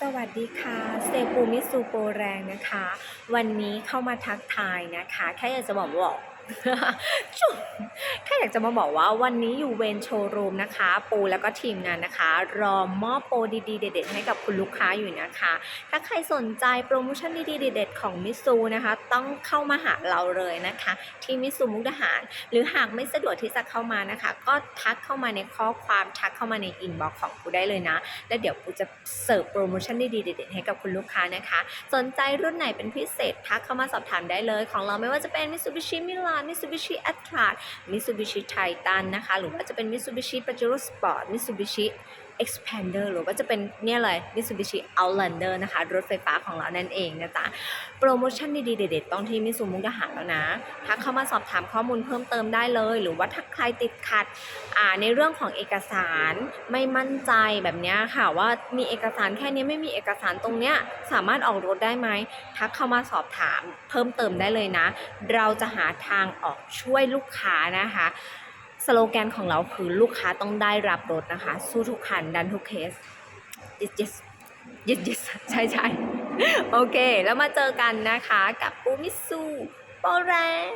สวัสดีค่ะเซปูมิสูโปแรงนะคะ วันนี้เข้ามาทักทายนะคะ แค่อยากจะบอกบอก แค่อยากจะมาบอกว่าวันนี้อยู่เวนโชว์รูมนะคะ ปูแล้วก็ทีมงานนะคะ รอมอบโปรดีๆ เด็ดๆ ให้กับคุณลูกค้าอยู่นะคะ ถ้าใครสนใจโปรโมชั่นดีๆ เด็ดๆ ของมิซูนะคะ ต้องเข้ามาหาเราเลยนะคะ ที่มิซูมุกดาหาร หรือหากไม่สะดวกที่จะเข้ามานะคะ ก็ทักเข้ามาในข้อความทักเข้ามาในอินบ็อกซ์ของปูได้เลยนะ แล้วเดี๋ยวปูจะเสิร์ฟโปรโมชั่นดีๆ เด็ดๆ ให้กับคุณลูกค้านะคะ สนใจรุ่นไหนเป็นพิเศษทักเข้ามาสอบถามได้เลย ของเราไม่ว่าจะเป็นมิซูบิชิมิลา Mitsubishi Milan Mitsubishi a t r a s Mitsubishi Titan นะคะ หรือว่าจะเป็น Mitsubishi Pajero Sport Mitsubishi Expander หรือว่าจะเป็นเนี่ยเลย Mitsubishi Outlander นะคะ รถไฟฟ้าของเรานั่นเองนะจ๊ะ โปรโมชั่นดีๆเด็ดๆต้องที่มิซูมุกดาหารแล้วนะทักเข้ามาสอบถามข้อมูลเพิ่มเติมได้เลย หรือว่าถ้าใครติดขัดในเรื่องของเอกสารไม่มั่นใจแบบนี้ค่ะว่ามีเอกสารแค่นี้ไม่มีเอกสารตรงเนี้ยสามารถออกรถได้ไหมทักเข้ามาสอบถามเพิ่มเติมได้เลยนะ เราจะหาทางออกช่วยลูกค้านะคะ สโลแกนของเราคือลูกค้าต้องได้รับรถนะคะ สู้ทุกคันดันทุกเคส yes yes yes yes ใช่ใช่โอเค แล้วมาเจอกันนะคะกับปูมิสูโปรแรง